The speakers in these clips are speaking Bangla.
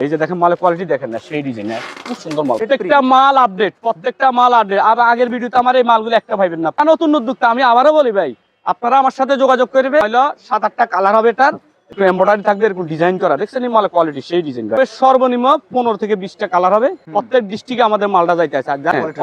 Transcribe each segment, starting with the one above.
এই যে দেখেন মালের কোয়ালিটি দেখেন না সেই ডিজাইন খুব সুন্দর মাল প্রত্যেকটা মাল আপডেট প্রত্যেকটা মাল আপডেট আর আগের ভিডিওতে আমার এই মালগুলো একটা পাইবেন না। নতুন উদ্যোক্তা আমি আবারও বলি ভাই আপনারা আমার সাথে যোগাযোগ করবে হলো সাত আটটা কালার হবে এটার। একটু এমব্রয়ডারি থাকবে এরকম ডিজাইন করা। দেখছেন এই মালের কোয়ালিটি সেই ডিজাইন সর্বনিম্ন পনেরো থেকে বিশটা কালার হবে। প্রত্যেক ডিস্ট্রিক্টে আমাদের মালটা যাইতে আছে।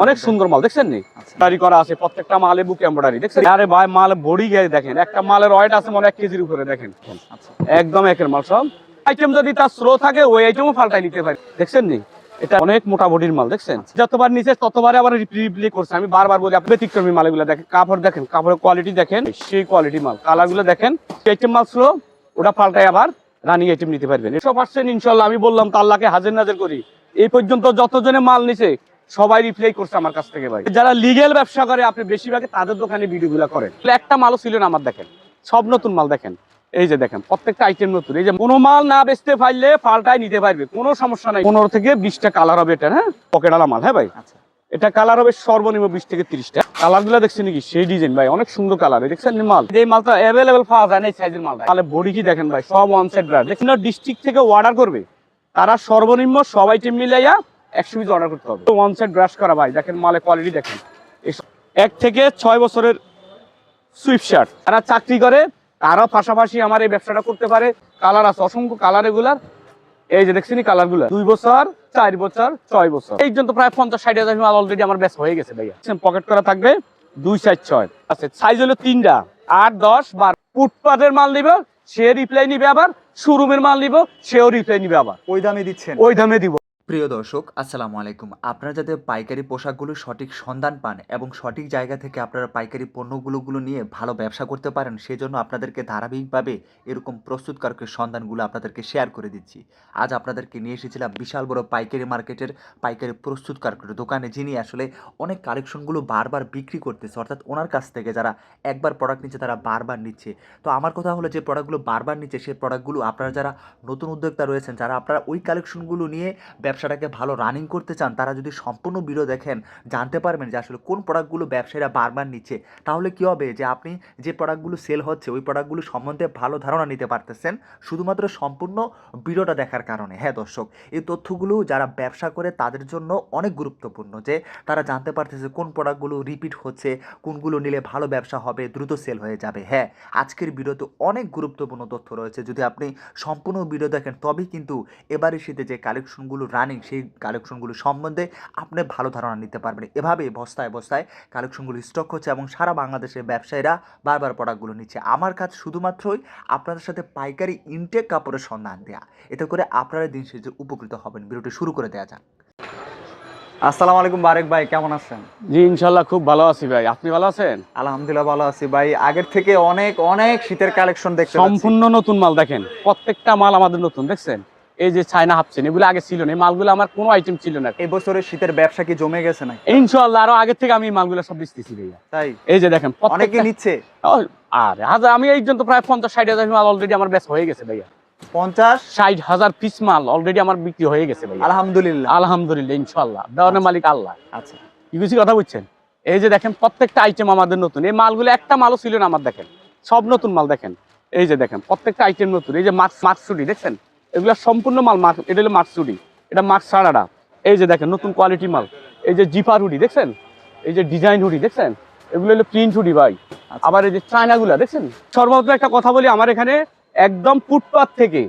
অনেক সুন্দর মাল দেখছেন নি? আচ্ছা। করা আছে প্রত্যেকটা মালে বুক এমব্রয়ডারি দেখছেন? আরে ভাই মাল বডি গিয়ে দেখেন। একটা মালের ওয়েট আছে মনে এক কেজির উপরে দেখেন। আচ্ছা। একদম একের মাল সব। আইটেম যদি তার স্লো থাকে, ওই আইটেমও পাল্টাই নিতে পারি। দেখছেন নি? এটা অনেক মোটা বডির মাল, দেখছেন? যতবার নিচে, ততবারে আবার রিপ্লি করছে। আমি বারবার বলি, আপনি ব্যতিক্রমী মালগুলো দেখেন। কাপড় দেখেন, কাপড়ের কোয়ালিটি দেখেন, সেই কোয়ালিটি মাল। কালারগুলো দেখেন আইটেম মাল স্লো ওটা পাল্টাই আবার রানিং আইটেম নিতে পারবেন। একশো পার্সেন্ট ইনশাল্লাহ আমি বললাম, তো আল্লাহকে হাজির নাজির করি। এই পর্যন্ত যতজনে মাল নিছে, সবাই রিপ্লাই করছে আমার কাছ থেকে ভাই। যারা লিগেল ব্যবসা করে, আপনি বেশিরভাগ তাদের দোকানে ভিডিওগুলো করেন। একটা মালও ছিল না আমার, দেখেন। সব নতুন মাল, দেখেন। এই যে দেখেন প্রত্যেকটা আইটেম নতুন। এই যে কোনো মাল না বেচতে পারলে পাল্টাই নিতে পারবে কোনো সমস্যা নাই। পনেরো থেকে বিশটা কালার হবে এটা হ্যাঁ? পকেটালা মাল হ্যাঁ ভাই? আচ্ছা। এটা কালার হবে সর্বনিম্ন বিশ থেকে তিরিশটা। কালারগুলো দেখছেন নাকি? সেই ডিজাইন ভাই অনেক সুন্দর কালার দেখছেন মাল? এই মালটা অ্যাভেলেবেল পাওয়া যায় না এই সাইজের মাল তাহলে বডি কি দেখেন ভাই? সব ওয়ান সাইড ব্রাড দেখছেন ডিস্ট্রিক্ট থেকে অর্ডার করবে। তারা সর্বনিম্ন সব আইটেম মিলাইয়া একশো পিস অর্ডার করতে হবে। ওয়ান সাইড ব্রাশ করা ভাই দেখেন মালের কোয়ালিটি দেখেন। এক থেকে ছয় বছরের সুইফট শার্ট তারা চাকরি করে তারাও পাশাপাশি আমার এই ব্যবসাটা করতে পারে। কালার আছে অসংখ্য কালার এগুলার। এই যে দেখছেন কালারগুলা। দুই বছর চার বছর ছয় বছর। এই জন্য প্রায় পঞ্চাশ ষাট হাজার মাল অলরেডি আমার ব্যাস হয়ে গেছে ভাইয়া। পকেট করা থাকবে দুই সাইজ ছয়। আচ্ছা সাইজ হলো তিনটা। আট দশ বার। ফুটপাতের মাল নিব সে রিপ্লাই নিবে আবার। শোরুমের মাল নিব সেও রিপ্লাই নিবে আবার। ওই দামে দিচ্ছেন। ওই দামে দিব। প্রিয় দর্শক, আসসালামু আলাইকুম। আপনারা যাতে পাইকারি পোশাকগুলো সঠিক সন্ধান পান এবং সঠিক জায়গা থেকে আপনারা পাইকারি পণ্যগুলোগুলো নিয়ে ভালো ব্যবসা করতে পারেন, সেজন্য আপনাদেরকে ধারাবাহিকভাবে এরকম প্রস্তুতকারকের সন্ধানগুলো আপনাদেরকে শেয়ার করে দিচ্ছি। আজ আপনাদেরকে নিয়ে এসেছিলাম বিশাল বড় পাইকারি মার্কেটের পাইকারি প্রস্তুতকারকের দোকানে, যিনি আসলে অনেক কালেকশনগুলো বারবার বিক্রি করতেছে, অর্থাৎ ওনার কাছ থেকে যারা একবার প্রোডাক্ট নিচ্ছে, তারা বারবার নিচ্ছে। তো আমার কথা হলো যে প্রোডাক্টগুলো বারবার নিচ্ছে সেই প্রোডাক্টগুলো আপনারা যারা নতুন উদ্যোক্তা রয়েছেন, যারা আপনারা ওই কালেকশনগুলো নিয়ে ব্যবসাটাকে ভালো রানিং করতে চান, তারা যদি সম্পূর্ণ ভিডিও দেখেন, জানতে পারবেন যে আসলে কোন প্রোডাক্টগুলো ব্যবসায়ীরা বারবার নিচ্ছে। তাহলে কী হবে? যে আপনি যে প্রোডাক্টগুলো সেল হচ্ছে, ওই প্রোডাক্টগুলো সম্বন্ধে ভালো ধারণা নিতে পারতেছেন, শুধুমাত্র সম্পূর্ণ ভিডিওটা দেখার কারণে। হ্যাঁ দর্শক, এই তথ্যগুলো যারা ব্যবসা করে, তাদের জন্য অনেক গুরুত্বপূর্ণ যে তারা জানতে পারতেছে কোন প্রোডাক্টগুলো রিপিট হচ্ছে, কোনগুলো নিলে ভালো ব্যবসা হবে, দ্রুত সেল হয়ে যাবে। হ্যাঁ আজকের ভিডিওতে অনেক গুরুত্বপূর্ণ তথ্য রয়েছে। যদি আপনি সম্পূর্ণ ভিডিও দেখেন, তবেই কিন্তু এবারের শীতে যে কালেকশনগুলো রানিং সেই কালেকশনগুলো সম্বন্ধে আপনি ভালো ধারণা নিতে পারবেন। এভাবে বস্তায় বস্তায় কালেকশনগুলো স্টক হচ্ছে এবং সারা বাংলাদেশের ব্যবসায়ীরা বারবার প্রোডাক্টগুলো নিচ্ছে। আমার কাজ শুধুমাত্রই আপনাদের সাথে পাইকারি ইনটেক কাপড়ের সন্ধান দেয়া। এতে করে আপনারা দিন শেষে উপকৃত হবেন। ভিডিওটি শুরু করে দেওয়া যাক। আসসালামু আলাইকুম বারেক ভাই কেমন আছেন? জি ইনশাল্লাহ খুব ভালো আছি ভাই। আপনি ভালো আছেন? আলহামদুলিল্লাহ ভালো আছি ভাই। আগের থেকে অনেক অনেক শীতের কালেকশন দেখতে সম্পূর্ণ নতুন মাল দেখেন। প্রত্যেকটা মাল আমাদের নতুন দেখছেন? এই যে চায়না হাফছেন এগুলো আগে ছিল না এই মালগুলো আমার কোনো আইটেম ছিল না। এই বছরের শীতের ব্যবসা কি জমে গেছে নাকি? ইনশাল্লাহ আরও আগে থেকে আমি মালগুলো সব বেচতেছি ভাইয়া। তাই? এই যে দেখেন অনেকে নিচ্ছে? আরে হাজার আমি এই জন্য প্রায় পঞ্চাশ ষাট হাজার মাল অলরেডি আমার বেচ হয়ে গেছে ভাইয়া। পঞ্চাশ? ষাট হাজার পিস মাল অলরেডি আমার বিক্রি হয়ে গেছে ভাইয়া। আলহামদুলিল্লাহ। আলহামদুলিল্লাহ ইনশাল্লাহ দেওয়ানের মালিক আল্লাহ। আচ্ছা। কি কিছু কথা বুঝছেন? এই যে দেখেন প্রত্যেকটা আইটেম আমাদের নতুন। এই মালগুলো একটা মালও ছিল না আমার দেখেন। সব নতুন মাল দেখেন। এই যে দেখেন প্রত্যেকটা আইটেম নতুন। এই যে মাছ মাছসুটি দেখছেন? এগুলো সম্পূর্ণ মাল মাছ এটা হলো মাছসুটি এটা মাছ ছাড়াটা। এই যে দেখেন নতুন কোয়ালিটি মাল। এই যে জিপার হুডি দেখছেন? এই যে ডিজাইন হুডি দেখছেন? এগুলো হলো প্রিন্ট হুডি ভাই। আচ্ছা। আবার এই যে চায়নাগুলা দেখছেন? সর্বপ্রথম একটা কথা বলি আমার এখানে একদম ফুটপাত থেকে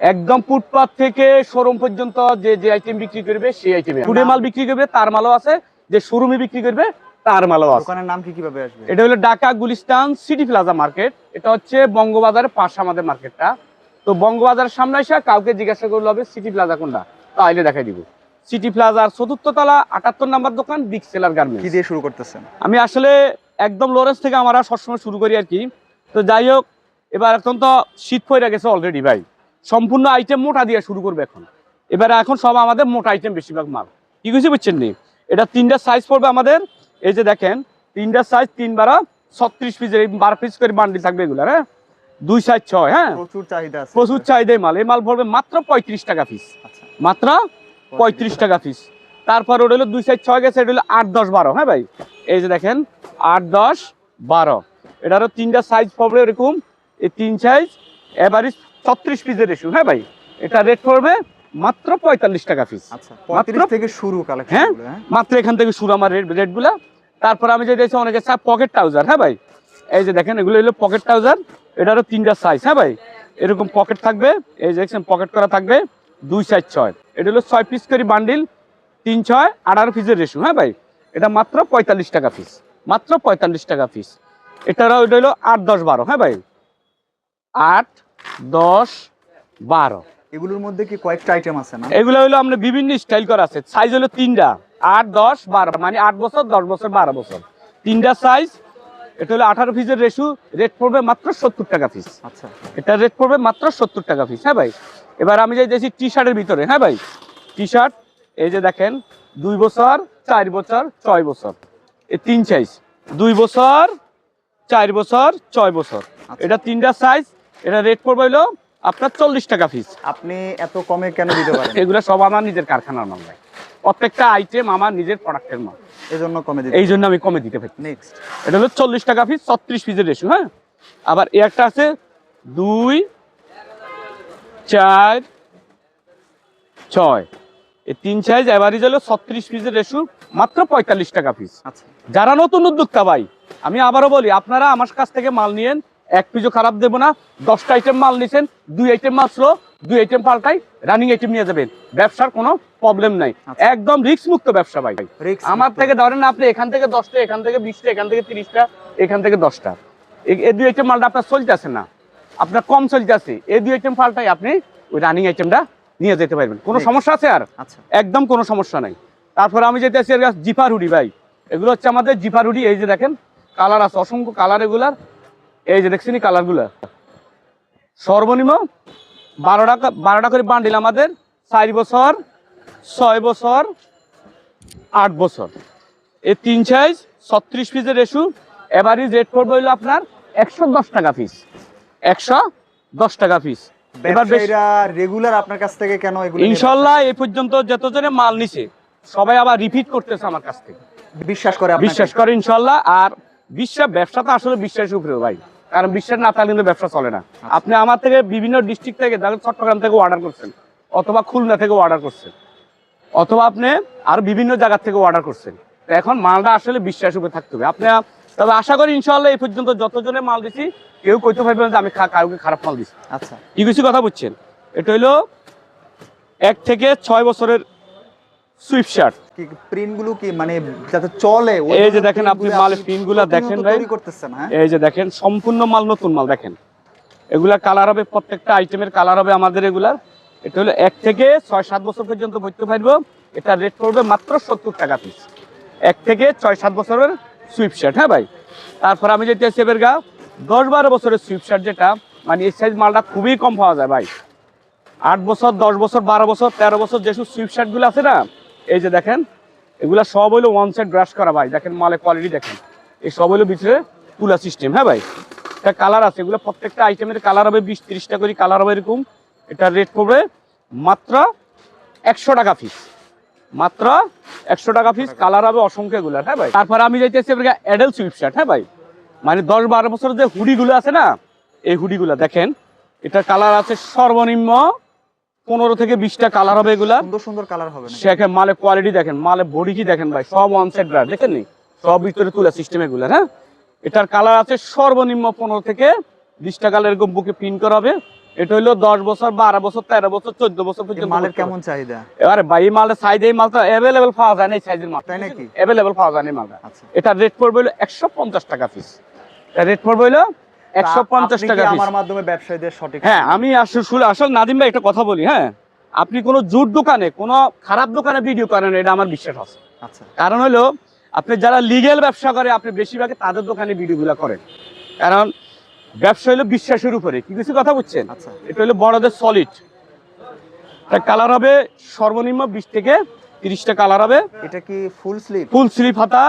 একদম ফুটপাত থেকে শোরুম পর্যন্ত যে যে আইটেম বিক্রি করবে সেই আইটেম ফুডে মাল বিক্রি করবে তার মালও আছে। যে শোরুমে বিক্রি করবে তার মালও আছে। দোকানের নাম কি কীভাবে আসবে? এটা হলো Dhaka Gulistan city plaza market. এটা হচ্ছে বঙ্গবাজারের পাশে আমাদের মার্কেটটা। তো বঙ্গবাজারের সামনে এসে কাউকে জিজ্ঞাসা করলে হবে সিটি প্লাজা কোনটা? তাইলে দেখাই দিব। সিটি প্লাজার চতুর্থ তলা আটাত্তর নাম্বার দোকান বিগ সেলার কি গার্মেন্টস দিয়ে শুরু করতেছেন? আমি আসলে একদম লরেন্স থেকে আমরা সবসময় শুরু করি আর কি। তো যাই হোক এবার এখন তো শীত পড়ে গেছে অলরেডি ভাই। সম্পূর্ণ আইটেম মোটা দিয়ে শুরু করবে এখন। এবার এখন সব আমাদের মোটা আইটেম বেশিরভাগ মাল। কি কিছু বুঝছেন নি? এটা তিনটা সাইজ পড়বে আমাদের। এই যে দেখেন তিনটা সাইজ তিন বারো ছত্রিশ পিসের এই বারো পিস করে বান্ডিল থাকবে এগুলো হ্যাঁ? দুই সাইজ ছয় হ্যাঁ? প্রচুর চাহিদা প্রচুর চাহিদাই মাল। এই মাল পড়বে মাত্র পঁয়ত্রিশ টাকা পিস আচ্ছা। মাত্র পঁয়ত্রিশ টাকা পিস তারপর ওটা হলো দুই সাইজ ছয় গেছে এটা হলো আট দশ বারো হ্যাঁ ভাই? এই যে দেখেন আট দশ বারো। এটারও তিনটা সাইজ পড়বে এরকম। এই তিন সাইজ এভারেজ ছত্রিশ পিসের রেশু হ্যাঁ ভাই? এটা রেট পড়বে মাত্র পঁয়তাল্লিশ টাকা পিস আচ্ছা মাত্র- থেকে শুরু কালেকশন হ্যাঁ? মাত্র এখান থেকে শুরু আমার রেট রেটগুলা তারপর আমি যে দিয়েছি অনেকে পকেট ট্রাউজার হ্যাঁ ভাই? এই যে দেখেন এগুলো হলো পকেট ট্রাউজার এটারও তিনটা সাইজ হ্যাঁ ভাই? এরকম পকেট থাকবে এই যে দেখছেন পকেট করা থাকবে দুই সাইজ ছয়। এটা হলো ছয় পিস করে বান্ডিল তিন ছয় আঠারো পিসের রেশু হ্যাঁ ভাই? এটা মাত্র পঁয়তাল্লিশ টাকা পিস মাত্র পঁয়তাল্লিশ টাকা পিস এটারও এটা হলো আট দশ বারো হ্যাঁ ভাই? আট দশ বারো। এগুলোর মধ্যে কি কয়েকটা আইটেম আছে না? এগুলো হলো আমরা বিভিন্ন স্টাইল করা আছে। সাইজ হলো তিনটা আট দশ বারো মানে আট বছর দশ বছর বারো বছর। তিনটা সাইজ এটা হলো আঠারো পিসের রেশু রেট পড়বে মাত্র সত্তর টাকা পিস আচ্ছা। এটা রেট পড়বে মাত্র সত্তর টাকা পিস হ্যাঁ ভাই? এবার আমি যে দেখছি টি শার্টের ভিতরে হ্যাঁ ভাই? টি শার্ট এই যে দেখেন দুই বছর চার বছর ছয় বছর। এই তিন সাইজ দুই বছর চার বছর ছয় বছর। এটা তিনটা সাইজ এটা রেট পড়বে হলো আপনার চল্লিশ টাকা পিস আপনি এত কমে কেন দিতে পারেন? এগুলো সব আমার নিজের কারখানার মাল ভাই। প্রত্যেকটা আইটেম আমার নিজের প্রোডাক্টের মাল। এজন্য কমে দিতে এই জন্য আমি কমে দিতে পারি। নেক্সট এটা হলো চল্লিশ টাকা পিস ছত্রিশ পিসের রেশু হ্যাঁ? আবার এ একটা আছে দুই চার ছয়। এই তিন সাইজ এভারেজ হলো ছত্রিশ পিসের রেশু মাত্র পঁয়তাল্লিশ টাকা পিস আচ্ছা। যারা নতুন উদ্যোক্তা ভাই আমি আবারও বলি আপনারা আমার কাছ থেকে মাল নিয়েন এক পিসও খারাপ দেবো না। দশটা আইটেম মাল নিছেন দুই আইটেম মাল স্লো দুই আইটেম পাল্টাই রানিং আইটেম নিয়ে যাবেন। ব্যবসার কোনো প্রবলেম নাই। আচ্ছা। একদম রিস্ক মুক্ত ব্যবসা ভাই। আমার থেকে ধরেন আপনি এখান থেকে দশটা এখান থেকে বিশটা এখান থেকে তিরিশটা এখান থেকে দশটা। এই দুই আইটেম মালটা আপনার চলতেছে না? আপনার কম চলতেছে এই দুই আইটেম পাল্টাই আপনি ওই রানিং আইটেমটা নিয়ে যেতে পারবেন। কোনো সমস্যা আছে আর? আচ্ছা। একদম কোনো সমস্যা নাই। তারপর আমি যেতে আছি জিফার হুডি ভাই। এগুলো হচ্ছে আমাদের জিফার হুডি এই যে দেখেন কালার আছে অসংখ্য কালার এগুলার। এই যে দেখছেন কালারগুলা। সর্বনিম্ন বারো টাকা বারো টাকা করে বান্ডিল আমাদের। চার বছর ছয় বছর আট বছর। এই তিন সাইজ ছত্রিশ পিসের রেশু এভারেজ রেট পড়বে হইল আপনার একশো দশ টাকা পিস একশো দশ টাকা পিস এবার রেগুলার আপনার কাছ থেকে কেন ইনশাল্লাহ এই পর্যন্ত যতজনে মাল নিছে সবাই আবার রিপিট করতেছে আমার কাছ থেকে। বিশ্বাস করে বিশ্বাস করে ইনশাল্লাহ। আর বিশ্বাস ব্যবসা তো আসলে বিশ্বাসের উপরে ভাই। কারণ বিশ্বাস না থাকলে কিন্তু ব্যবসা চলে না। আপনি আমার থেকে বিভিন্ন ডিস্ট্রিক্ট থেকে চট্টগ্রাম থেকে অর্ডার করছেন অথবা খুলনা থেকে অর্ডার করছেন। অথবা আপনি আর বিভিন্ন জায়গা থেকে অর্ডার করছেন। এখন মালটা আসলে বিশ্বাসের উপরে থাকতে হবে। আপনি তবে আশা করি ইনশাল্লাহ এই পর্যন্ত যতজনে মাল দিছি কেউ কইতে পারবে না যে আমি কাউকে খারাপ মাল দিছি। আচ্ছা। কি কিছু কথা বুঝছেন? এটা হইল এক থেকে ছয় বছরের সুইফট শার্ট কি প্রিন্টগুলো কি মানে যাতে চলে এই যে দেখেন আপনি মালের print গুলা প্রতিনিয়ত দেখেন। তৈরি করতেছেন হ্যাঁ? এই যে দেখেন সম্পূর্ণ মাল নতুন মাল দেখেন। এগুলা কালার হবে প্রত্যেকটা আইটেমের কালার হবে আমাদের এগুলার। এটা হলো এক থেকে ছয় সাত বছর পর্যন্ত ভরতে পারব এটা রেট পড়বে মাত্র সত্তর টাকা পিস এক থেকে ছয় সাত বছরের সুইফট শার্ট হ্যাঁ ভাই? তারপর আমি যেটা সেবের গা, দশ বারো বছরের সুইফট শার্ট যেটা মানে এই সাইজ মালটা খুবই কম পাওয়া যায় ভাই। আট বছর, দশ বছর, বারো বছর, তেরো বছর যেসব সুইফট শার্টগুলো আছে না, এই যে দেখেন, এগুলা সব হইল ওয়ান সাইড ব্রাশ করা ভাই। দেখেন মালের কোয়ালিটি দেখেন। এই সব হইল ভিতরে তুলা সিস্টেম হ্যাঁ ভাই? এটা কালার আছে, এগুলো প্রত্যেকটা আইটেমের কালার হবে, বিশ তিরিশটা করে কালার হবে এরকম। এটা রেট পড়বে মাত্র একশো টাকা পিস মাত্র একশো টাকা পিস কালার হবে অসংখ্য এগুলো হ্যাঁ ভাই? তারপরে আমি যাইতেছি অ্যাডেল সুইফট শার্ট হ্যাঁ ভাই? মানে দশ বারো বছরের যে হুডিগুলো আছে না এই হুডিগুলো দেখেন এটার কালার আছে সর্বনিম্ন পনেরো থেকে বিশটা কালার হবে এগুলা। সুন্দর সুন্দর কালার হবে সেখানে মালের কোয়ালিটি দেখেন মালের বডি কি দেখেন ভাই? সব ওয়ান সাইড ব্রাড দেখেন নি? সব ভিতরে তুলা সিস্টেম এগুলো হ্যাঁ? এটার কালার আছে সর্বনিম্ন পনেরো থেকে বিশটা কালার এরকম বুকে প্রিন্ট করা হবে। এটা হলো দশ বছর বারো বছর তেরো বছর চোদ্দ বছর পর্যন্ত মালের কেমন চাহিদা? এবারে ভাই মালের সাইজ এই মালটা অ্যাভেলেবেল পাওয়া যায় না এই সাইজের মাল। তাই নাকি? অ্যাভেলেবেল পাওয়া যায় না মালটা। আচ্ছা। এটা রেট পড়বে হলো একশো পঞ্চাশ টাকা পিস রেট পড়বে হলো একশো পঞ্চাশ টাকা আমার মাধ্যমে ব্যবসায়ীদের সঠিক হ্যাঁ আমি আসলে আসল নাদিম ভাই একটা কথা বলি হ্যাঁ? আপনি কোনো জুট দোকানে কোনো খারাপ দোকানে ভিডিও করেন এটা আমার বিশ্বাস আছে। আচ্ছা। কারণ হলো আপনি যারা লিগেল ব্যবসা করে আপনি বেশিরভাগ তাদের দোকানে ভিডিওগুলো করেন। কারণ ব্যবসা হলো বিশ্বাসের উপরে। কি কিছু কথা বুঝছেন? আচ্ছা। এটা হলো বড়দের সলিড কালার হবে সর্বনিম্ন বিশ থেকে তিরিশটা কালার হবে। এটা কি ফুল স্লিপ ফুল স্লিপ হাতা।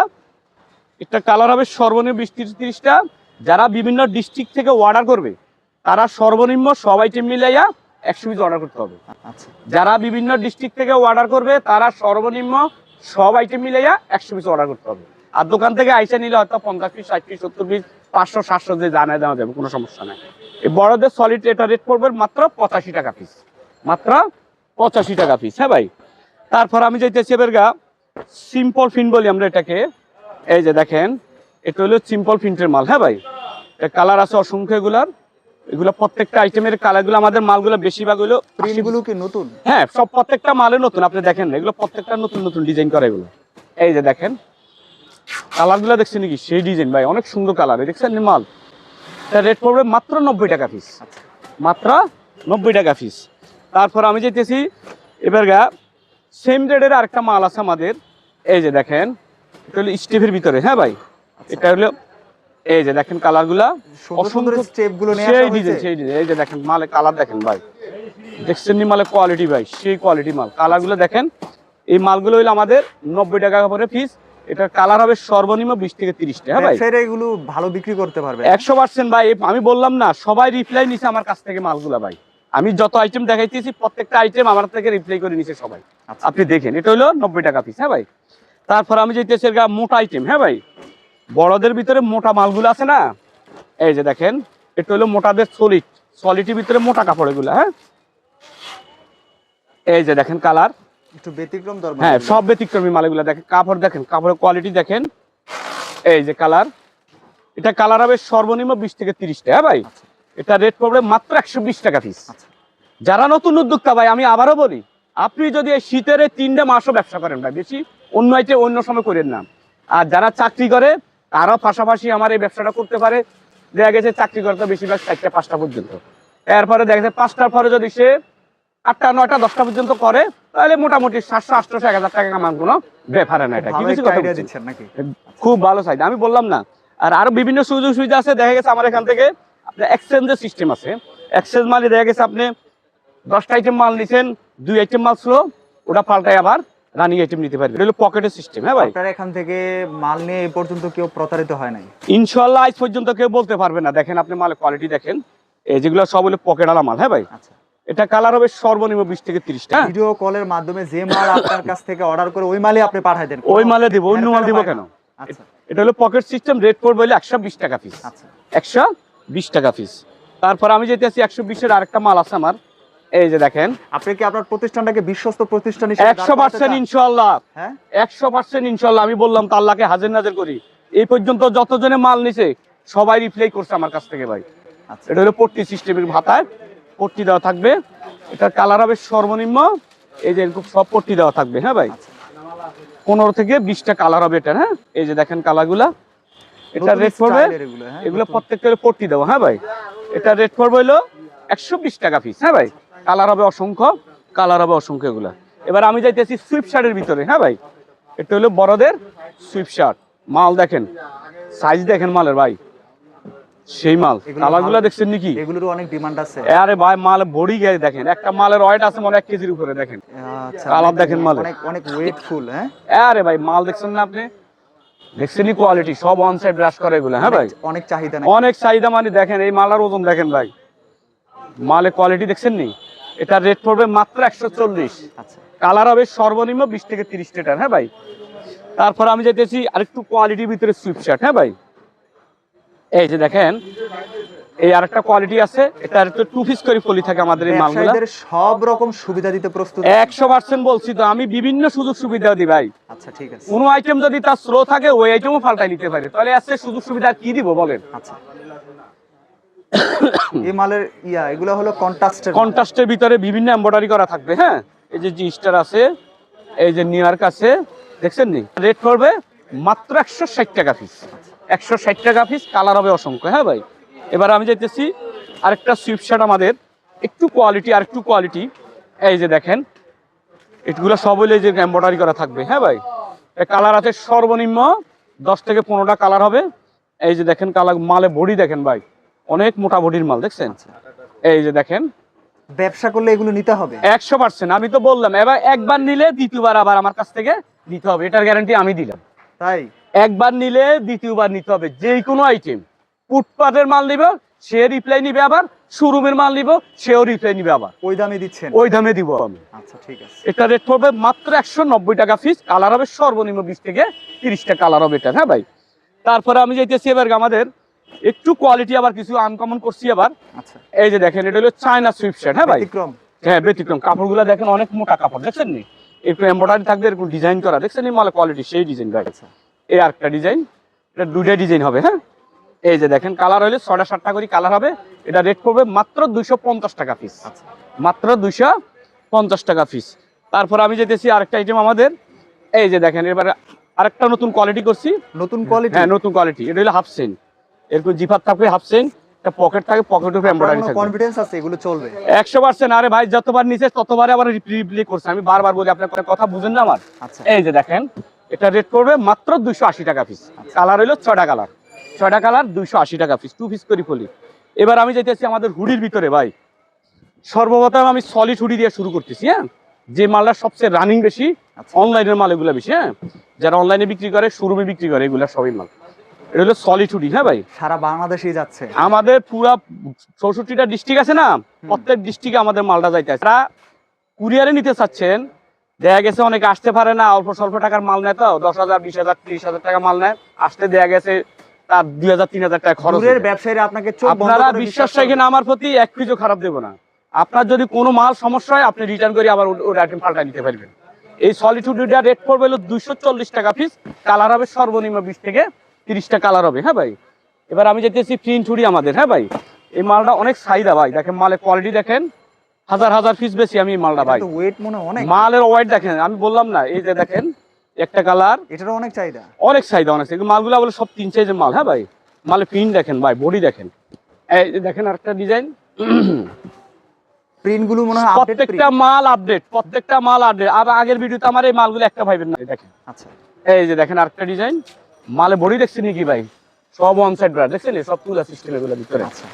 এটা কালার হবে সর্বনিম্ন বিশ তিরিশ তিরিশটা। যারা বিভিন্ন ডিস্ট্রিক্ট থেকে অর্ডার করবে তারা সর্বনিম্ন সব আইটেম মিলাইয়া একশো পিস অর্ডার করতে হবে। আচ্ছা। যারা বিভিন্ন ডিস্ট্রিক্ট থেকে অর্ডার করবে তারা সর্বনিম্ন সব আইটেম মিলাইয়া একশো পিস অর্ডার করতে হবে। আর দোকান থেকে আইসা নিলে হয়তো পঞ্চাশ পিস ষাট পিস সত্তর পিস পাঁচশো সাতশো যে জানায় দেওয়া যাবে কোনো সমস্যা নাই। এই বড়দের সলিড এটা রেট পড়বে মাত্র পঁচাশি টাকা পিস মাত্র পঁচাশি টাকা পিস হ্যাঁ ভাই? তারপর আমি যাইতেছি এবার গা সিম্পল ফিন বলি আমরা এটাকে। এই যে দেখেন এটা হলো সিম্পল প্রিন্টের মাল হ্যাঁ ভাই? কালার আছে অসংখ্য এগুলার। এগুলো প্রত্যেকটা আইটেমের কালারগুলো আমাদের মালগুলো বেশিরভাগ হলো প্রিন্টগুলো কি নতুন? হ্যাঁ সব প্রত্যেকটা মালে নতুন আপনি দেখেন এগুলো প্রত্যেকটা নতুন নতুন ডিজাইন করা এগুলো। এই যে দেখেন কালারগুলো দেখছেন নাকি? সেই ডিজাইন ভাই অনেক সুন্দর কালার। দেখছেন মাল রেট পড়বে মাত্র নব্বই টাকা পিস মাত্র নব্বই টাকা পিস তারপর আমি যেতেছি এবার গা সেম রেডের আরেকটা মাল আছে আমাদের। এই যে দেখেন এটা হলো স্টেপের ভিতরে হ্যাঁ ভাই? এটা হলো এই যে দেখেন কালারগুলা সুন্দর সুন্দর অসংখ্য- স্টেপগুলো নিয়ে সেই আসা ডিজাইন হয়েছে সেই ডিজাইন এই যে দেখেন মালে কালার দেখেন ভাই। দেখছেন নি মালে কোয়ালিটি ভাই সেই কোয়ালিটি মাল। কালারগুলো দেখেন এই মালগুলো হইল আমাদের নব্বই টাকা করে পিস এটার কালার হবে সর্বনিম্ন বিশ থেকে তিরিশটা হ্যাঁ ভাই? এগুলো ভালো বিক্রি করতে পারবে। একশো পার্সেন্ট ভাই আমি বললাম না সবাই রিপ্লাই নিছে আমার কাছ থেকে মালগুলা ভাই। আমি যত আইটেম দেখাইতেছি প্রত্যেকটা আইটেম আমার থেকে রিপ্লাই করে নিছে সবাই। আচ্ছা। আপনি দেখেন এটা হলো নব্বই টাকা পিস হ্যাঁ ভাই? তারপর আমি যেতেছি মোটা আইটেম হ্যাঁ ভাই? বড়দের ভিতরে মোটা মালগুলো আছে না? এই যে দেখেন এটা হলো মোটাদের সলিড সলিটির ভিতরে মোটা কাপড় এগুলো হ্যাঁ? এই যে দেখেন কালার। একটু ব্যতিক্রম দরকার হ্যাঁ সব ব্যতিক্রমী মালগুলো দেখেন কাপড় দেখেন কাপড়ের কোয়ালিটি দেখেন। এই যে কালার এটা কালার হবে সর্বনিম্ন বিশ থেকে তিরিশ টাকা ভাই? এটা রেট পড়বে মাত্র একশো বিশ টাকা পিস আচ্ছা। যারা নতুন উদ্যোক্তা ভাই আমি আবারও বলি আপনি যদি এই শীতের এই তিনটে মাসও ব্যবসা করেন ভাই বেশি অন্য আইটে অন্য সময় করেন না। আর যারা চাকরি করে তারাও পাশাপাশি আমার এই ব্যবসাটা করতে পারে। দেখা গেছে চাকরি করতে বেশিরভাগ চারটা পাঁচটা পর্যন্ত। এরপরে দেখা যাচ্ছে পাঁচটার পরে যদি সে আটটা নয়টা দশটা পর্যন্ত করে তাহলে মোটামুটি সাতশো আটশোশো এক হাজার টাকা কামান কোনো ব্যাপারে না এটা। কি ভালো বেশি একটা কথা দিচ্ছেন নাকি? খুব ভালো সাইড আমি বললাম না। আর আরও বিভিন্ন সুযোগ সুবিধা আছে। দেখা গেছে আমার এখান থেকে আপনার এক্সচেঞ্জের সিস্টেম আছে। এক্সচেঞ্জ মালে দেখা গেছে আপনি দশটা আইটেম মাল নিছেন দুই আইটেম মাল ছিল ওটা পাল্টাই আবার রানিং আইটেম নিতে পারবে এটা হলো পকেটের সিস্টেম হ্যাঁ ভাই? আপনার এখান থেকে মাল নিয়ে এই পর্যন্ত কেউ প্রতারিত হয় নাই? ইনশাল্লাহ আজ পর্যন্ত কেউ বলতে পারবে না। দেখেন আপনি মালের কোয়ালিটি দেখেন। এই যেগুলো সব হলো পকেট আলা মাল হ্যাঁ ভাই? আচ্ছা। এটা কালার হবে সর্বনিম্ন বিশ থেকে তিরিশ টাকা। ভিডিও কলের মাধ্যমে যে মাল আপনার কাছ থেকে অর্ডার করে ওই মালই আপনি পাঠাই দেন। ওই মালে দিব অন্য মাল দিব কেন? আচ্ছা। এটা হলো পকেট সিস্টেম রেট পড়বে হলো একশো বিশ টাকা পিস আচ্ছা। একশো বিশ টাকা পিস তারপর আমি যেতে আছি একশো বিশের আরেকটা মাল আছে আমার। এই যে দেখেন। আপনি কি আপনার প্রতিষ্ঠানটাকে বিশ্বস্ত প্রতিষ্ঠান হিসেবে পার্সেন্ট ইনশাল্লাহ হ্যাঁ? একশো পার্সেন্ট ইনশাল্লাহ আমি বললাম তো আল্লাহকে হাজির নাজির করি। এই পর্যন্ত যতজনে মাল নিছে সবাই রিপ্লাই করছে আমার কাছ থেকে ভাই। আচ্ছা। এটা হলো পট্টি সিস্টেমের ভাতায় পট্টি দেওয়া থাকবে। এটার কালার হবে সর্বনিম্ন এই যে এরকম সব পট্টি দেওয়া থাকবে হ্যাঁ ভাই। পনেরো থেকে বিশটা কালার হবে এটা হ্যাঁ? এই যে দেখেন কালারগুলা এটা রেট পড়বে। এগুলো, হ্যাঁ। প্রত্যেকটা পট্টি দেবো হ্যাঁ ভাই? এটা রেট পড়বে হলো একশো বিশ টাকা পিস হ্যাঁ ভাই? কালার হবে অসংখ্য কালার হবে অসংখ্য এগুলা। এবার আমি যাইতেছি সুইফট শার্টের ভিতরে হ্যাঁ ভাই? এটা হলো বড়দের সুইফট শার্ট মাল দেখেন সাইজ দেখেন মালের ভাই। সেই মাল। ভালো। দেখছেন নাকি? এগুলোরও অনেক ডিমান্ড আছে। আরে ভাই মাল বড়ি গায়ে দেখেন। একটা মালের ওয়েট আছে মনে এক কেজির উপরে দেখেন। আচ্ছা কালার দেখেন মালের। অনেক অনেক ওয়েটফুল হ্যাঁ? আরে ভাই মাল দেখছেন না আপনি? দেখছেনই কোয়ালিটি সব অন সাইড ব্রাশ করে এগুলো হ্যাঁ ভাই? অনেক- চাহিদা নাকি? অনেক চাহিদা মানে দেখেন এই মালার ওজন দেখেন ভাই। মালের কোয়ালিটি দেখছেন নি এটা রেট পড়বে মাত্র একশো চল্লিশ। আচ্ছা। কালার হবে সর্বনিম্ন বিশ থেকে তিরিশ লিটার হ্যাঁ ভাই? তারপর আমি যেতেছি আরেকটু কোয়ালিটির ভিতরে সুইপ শার্ট হ্যাঁ ভাই? এই যে দেখেন এই আরেকটা কোয়ালিটি আছে এটা একটু টু পিস করে ফলি থাকে আমাদের এই মালগুলো। সব রকম সুবিধা দিতে প্রস্তুত। একশো পার্সেন্ট বলছি তো আমি বিভিন্ন সুযোগ সুবিধা দিই ভাই। আচ্ছা ঠিক আছে। কোনো আইটেম যদি তার স্লো থাকে ওই আইটেমও পাল্টাই নিতে পারে। তাহলে আজকে সুযোগ সুবিধা কি দিব বলেন? আচ্ছা। এই মালের ইয়া এগুলো হলো কন্ট্রাস্টের কন্ট্রাস্টের ভিতরে বিভিন্ন এমব্রয়ডারি করা থাকবে হ্যাঁ? এই যে জি স্টার আছে এই যে নিউ ইয়র্ক আছে দেখছেন নি? রেট পড়বে মাত্র একশো ষাট টাকা পিস একশো ষাট টাকা পিস কালার হবে অসংখ্য হ্যাঁ ভাই? এবার আমি যাইতেছি আরেকটা সুইফট শার্ট আমাদের একটু কোয়ালিটি আর একটু কোয়ালিটি এই যে দেখেন এগুলো সব হইলে যে এমব্রয়ডারি করা থাকবে হ্যাঁ ভাই? কালার আছে সর্বনিম্ন দশ থেকে পনেরোটা কালার হবে। এই যে দেখেন কালার মালে বডি দেখেন ভাই অনেক মোটা বডির মাল দেখছেন। এই যে দেখেন। ব্যবসা করলে এগুলো নিতে হবে? একশো পার্সেন্ট আমি তো বললাম এবার একবার নিলে দ্বিতীয়বার আবার আমার কাছ থেকে দিতে হবে এটার গ্যারান্টি আমি দিলাম। তাই? একবার নিলে দ্বিতীয়বার নিতে হবে যে কোনো আইটেম ফুটপাতের মাল নিব সে রিপ্লাই নিবে আবার শোরুমের মাল নিব সেও রিপ্লাই নিবে আবার। ওই দামে দিচ্ছেন? ওই দামে দিব আমি। আচ্ছা ঠিক আছে। এটা রেট পড়বে মাত্র একশো নব্বই টাকা ফিস কালার হবে সর্বনিম্ন বিশ থেকে তিরিশটা কালার হবে এটা হ্যাঁ ভাই? তারপরে আমি যাইতেছি এবার আমাদের একটু কোয়ালিটি আবার কিছু আনকমন করছি আবার। আচ্ছা। এই যে দেখেন এটা হলো চায়না সুইফট শার্ট হ্যাঁ ভাই? ব্যতিক্রম। হ্যাঁ ব্যতিক্রম। কাপড়গুলো দেখেন অনেক মোটা কাপড় দেখছেন নি? একটু এম্বয়ডারি থাকবে এরকম ডিজাইন করা দেখছেন নি মালে কোয়ালিটি সেই ডিজাইন ভাই। আচ্ছা। এই আরেকটা ডিজাইন এটা দুইটা ডিজাইন হবে হ্যাঁ? এই যে দেখেন কালার হলে ছটা সাতটা করে কালার হবে। এটা রেট পড়বে মাত্র দুইশো পঞ্চাশ টাকা পিস আচ্ছা। মাত্র দুইশো পঞ্চাশ টাকা পিস তারপর আমি যেতেছি আরেকটা আইটেম আমাদের। এই যে দেখেন এবারে আরেকটা নতুন কোয়ালিটি করছি। নতুন কোয়ালিটি হ্যাঁ নতুন কোয়ালিটি এটা হলো হাফ সেন এরকম জিফার থাকবে হাফ সেন একটা পকেট থাকে পকেট উপরে এমব্রয়ডারি থাকবে। কনফিডেন্স আছে এগুলো চলবে? একশো পার্সেন্ট আরে ভাই যতবার নিচে ততবারে আবার রিপ্লি করছে। আমি বারবার বলি আপনার কথা বুঝেন না আমার। আচ্ছা। এই যে দেখেন এটা রেট করবে মাত্র দুইশো আশি টাকা পিস কালার হইল ছয়টা কালার ছয়টা কালার দুইশো আশি টাকা পিস টু পিস করি ফলি এবার আমি যাইতেছি আমাদের হুডির ভিতরে ভাই। সর্বপ্রথম আমি সলিড হুডি দিয়ে শুরু করতেছি হ্যাঁ? যে মালটা সবচেয়ে রানিং বেশি আচ্ছা। অনলাইনের মাল এগুলো বেশি হ্যাঁ? যারা অনলাইনে বিক্রি করে শোরুমে বিক্রি করে এগুলা সবই মাল। এটা হলো সলিড হুডি হ্যাঁ ভাই? সারা বাংলাদেশেই যাচ্ছে। আমাদের পুরা চৌষট্টিটা ডিস্ট্রিক্ট আছে না? প্রত্যেক ডিস্ট্রিক্টে আমাদের মালটা যাইতে আছে কুরিয়ারে নিতে চাচ্ছেন দেখা গেছে অনেকে আসতে পারে না অল্প স্বল্প টাকার মাল নেয় তো দশ হাজার বিশ হাজার ত্রিশ হাজার টাকা মাল নেয়। আসতে দেখা গেছে তার দুই হাজার তিন হাজার টাকা খরচ দূরের ব্যবসায়ীরা আপনাকে আপনারা বিশ্বাস। রাখেন আমার প্রতি এক পিজও খারাপ দেবো না। আপনার যদি কোনো মাল সমস্যা হয় আপনি রিটার্ন করে আবার ওই আইটেম পাল্টা নিতে পারবেন। এই সলিটুডিটা রেট পড়বে হলো দুইশো চল্লিশ টাকা পিস কালার হবে সর্বনিম্ন বিশ থেকে তিরিশটা কালার হবে হ্যাঁ ভাই? এবার আমি যেতেছি প্রিন্ট আমাদের হ্যাঁ ভাই? এই মালটা অনেক চাহিদা ভাই দেখেন মালের কোয়ালিটি দেখেন। হাজার হাজার পিস বেশি আমি মালটা ভাই। ওয়েট মনে অনেক। মালের ওয়াইট দেখেন আমি বললাম না এই যে দেখেন একটা কালার এটারও অনেক চাহিদা। অনেক চাহিদা অনেক চাহিদা। মালগুলো বলে সব তিন সাইজের মাল হ্যাঁ ভাই? মালের প্রিন্ট দেখেন ভাই বডি দেখেন। এই যে দেখেন আরেকটা ডিজাইন মনে হয় প্রত্যেকটা মাল আপডেট প্রত্যেকটা মাল আপডেট আর আগের ভিডিওতে আমার এই মালগুলো একটা ভাইবেন না দেখেন। আচ্ছা। এই যে দেখেন আরেকটা ডিজাইন মালে বডি দেখছেন কি ভাই? সব ওয়ান সাইড ব্রাড দেখছেন? সব তুলা সিস্টেম এগুলো ভিতরে। আচ্ছা।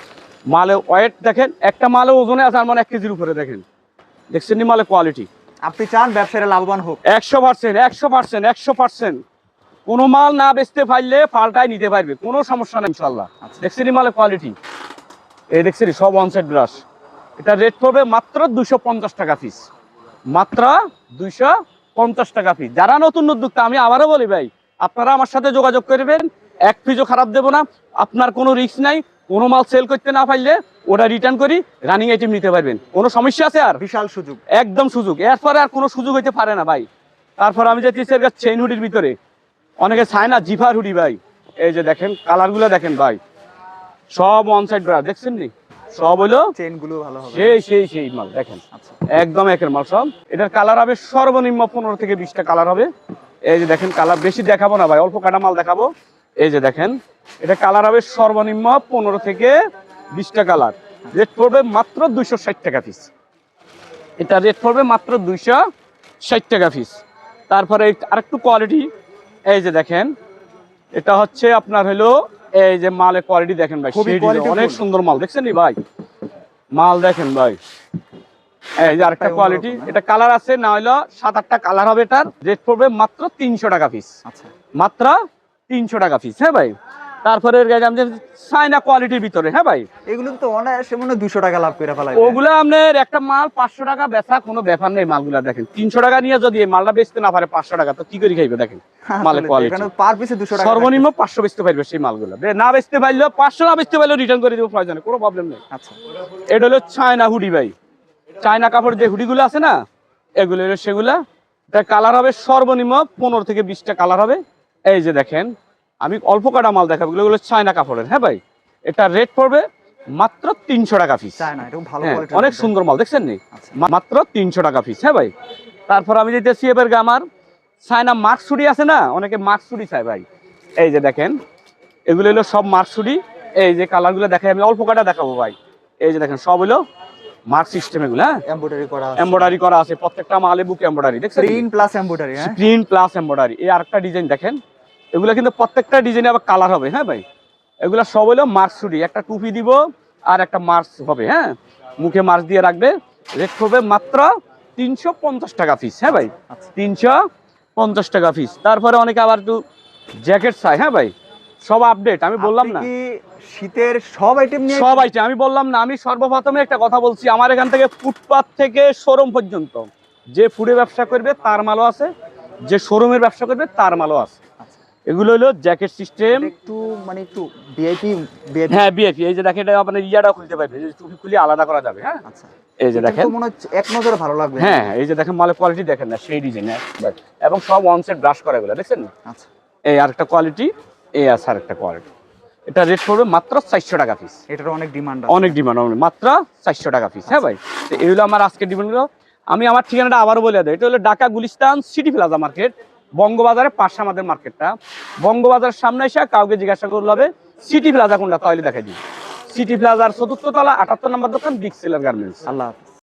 মালে ওয়েট দেখেন একটা মালে ওজনে আছে আর মানে এক কেজির উপরে দেখেন। দেখছেন নি মালে কোয়ালিটি আপনি চান ব্যবসায়ীরা লাভবান হোক। একশো পার্সেন্ট একশো পার্সেন্ট একশো পার্সেন্ট কোনো মাল না বেচতে পারলে পাল্টাই নিতে পারবে কোনো সমস্যা নেই ইনশাল্লাহ আচ্ছা। দেখছেন নি মালে কোয়ালিটি এই দেখছেন সব সাইড ব্রাশ এটা রেট পড়বে মাত্র দুশো পঞ্চাশ টাকা পিস মাত্র দুইশো পঞ্চাশ টাকা পিস যারা নতুন উদ্যোক্তা আমি আবারও বলি ভাই আপনারা আমার সাথে যোগাযোগ করবেন। এক পিসও খারাপ দেবো না। আপনার কোনো রিস্ক নাই। কোনো মাল সেল করতে না পারলে ওটা রিটার্ন করি রানিং আইটেম নিতে পারবেন। কোনো সমস্যা আছে আর? বিশাল সুযোগ। একদম সুযোগ। এরপরে আর কোনো সুযোগ হইতে পারে না ভাই। তারপর আমি কাছে চেইন হুডির ভিতরে। অনেকে চায় না জিফার হুডি ভাই। এই যে দেখেন কালারগুলো দেখেন ভাই। সব ওয়ান সাইড ব্রা দেখছেন নি? সব হইল চেনগুলো ভালো হবে। সেই সেই সেই মাল দেখেন। আচ্ছা। একদম একের মাল সব। এটার কালার হবে সর্বনিম্ন পনেরো থেকে বিশটা কালার হবে। এই যে দেখেন কালার বেশি দেখাবো না ভাই অল্প কাটা মাল দেখাবো। এই যে দেখেন এটা কালার হবে সর্বনিম্ন পনেরো থেকে বিশটা কালার রেট পড়বে মাত্র দুইশো ষাট টাকা পিস এটা রেট পড়বে মাত্র দুইশো ষাট টাকা পিস তারপরে আরেকটু কোয়ালিটি এই যে দেখেন এটা হচ্ছে আপনার হলো এই যে মালের কোয়ালিটি দেখেন ভাই অনেক সুন্দর মাল দেখছেন ভাই? মাল দেখেন ভাই। এই যে আরেকটা কোয়ালিটি? এটা কালার আছে না হলো সাত আটটা কালার হবে এটার। রেট পড়বে মাত্র তিনশো টাকা পিস আচ্ছা। মাত্র তিনশো টাকা পিস হ্যাঁ ভাই? তারপরে চাইনা কোয়ালিটির ভিতরে হ্যাঁ ভাই? এগুলো তো অনায়াসে মনে দুশো টাকা লাভ করে ফেলাই ওগুলো আপনার একটা মাল পাঁচশো টাকা বেচা কোনো ব্যাপার নেই মালগুলা দেখেন। তিনশো টাকা নিয়ে যদি মালটা বেচতে না পারে পাঁচশো টাকা তো কি করে খাইবে দেখেন মালের কোয়ালিটি পার পিসে দুশো টাকা সর্বনিম্ন পাঁচশো বেচতে পারবে সেই মালগুলো। না বেচতে পারলেও পাঁচশো না বেচতে পারলেও রিটার্ন করে দেবো প্রয়োজনে কোনো প্রবলেম নেই। আচ্ছা। এটা হলো চায়না হুডি ভাই। চায়না কাপড় যে হুডিগুলো আছে না এগুলো হলো সেগুলা। এটা কালার হবে সর্বনিম্ন পনেরো থেকে বিশটা কালার হবে। এই যে দেখেন আমি অল্প কাটা মাল দেখাবো এগুলো হলো চায়না কাপড়ের। হ্যাঁ ভাই? এটা রেট পড়বে মাত্র তিনশো টাকা পিস ভালো হ্যাঁ, অনেক সুন্দর মাল দেখছেন নি? আচ্ছা। মাত্র তিনশো টাকা পিস হ্যাঁ ভাই? তারপর আমি যেতেছি এবার গিয়ে আমার চায়না মার্ক ছুরি আছে না? অনেকে মার্ক ছুরি চায় ভাই। এই যে দেখেন এগুলো হলো সব মার্ক ছুরি এই যে কালারগুলো দেখাই আমি অল্প কাটা দেখাবো ভাই। এই যে দেখেন সব হলো মার্ক সিস্টেম এগুলো হ্যাঁ? এমব্রয়ডারি করা এমব্রয়ডারি করা আছে প্রত্যেকটা মালে বুক এমব্রয়ডারি দেখছেন? প্রিন্ট প্লাস এমব্রয়ডারি হ্যাঁ? স্ক্রিন প্লাস এমব্রয়ডারি এই আরেকটা ডিজাইন দেখেন। এগুলো কিন্তু প্রত্যেকটা ডিজাইনে আবার কালার হবে হ্যাঁ ভাই? এগুলো সব হলো মার্কস ছুরি একটা টুপি দিব আর একটা মার্কস হবে হ্যাঁ? মুখে মার্কস দিয়ে রাখবে রেট হবে মাত্র তিনশো পঞ্চাশ টাকা পিস হ্যাঁ ভাই? আচ্ছা। তিনশো পঞ্চাশ টাকা পিস তারপরে অনেকে আবার একটু জ্যাকেট চাই হ্যাঁ ভাই? সব আপডেট আমি বললাম না। শীতের সব আইটেম নিয়ে সব আইটেম আমি বললাম না আমি সর্বপ্রথমে একটা কথা বলছি আমার এখান থেকে ফুটপাত থেকে শোরুম পর্যন্ত। যে ফুডে ব্যবসা করবে তার মালও আছে যে শোরুমের ব্যবসা করবে তার মালও আছে। এগুলো হলো জ্যাকেট সিস্টেম একটু মানে একটু ভিআইপি ভিআইপি হ্যাঁ বিএপি এই যে দেখেন এটা আপনার ইয়াটা খুলতে পারবে যে টুপি খুলে আলাদা করা যাবে হ্যাঁ? আচ্ছা। এই যে দেখেন। মনে হচ্ছে এক নজরে ভালো লাগবে। হ্যাঁ এই যে দেখেন মালের কোয়ালিটি দেখেন না সেই ডিজাইন এবং সব ওয়ান সেট ব্রাশ করা এগুলো দেখছেন? আচ্ছা। এই আরেকটা কোয়ালিটি এই আছে আরেকটা কোয়ালিটি এটা রেট পড়বে মাত্র চারশো টাকা পিস এটার অনেক ডিমান্ড অনেক ডিমান্ড মাত্র চারশো টাকা পিস হ্যাঁ ভাই? তো এই হলো আমার আজকের ডিমান্ডগুলো আমি আমার ঠিকানাটা আবারও বলে দেয় এটা হলো Dhaka Gulistan city plaza market বঙ্গবাজারের পাশে আমাদের মার্কেটটা বঙ্গবাজার সামনে এসে কাউকে জিজ্ঞাসা করলে হবে সিটি প্লাজা কোনটা? তাহলে দেখা দিই। সিটি প্লাজার চতুর্থ তলা আটাত্তর নম্বর দোকান বিগ সেলার গার্মেন্টস আল্লাহ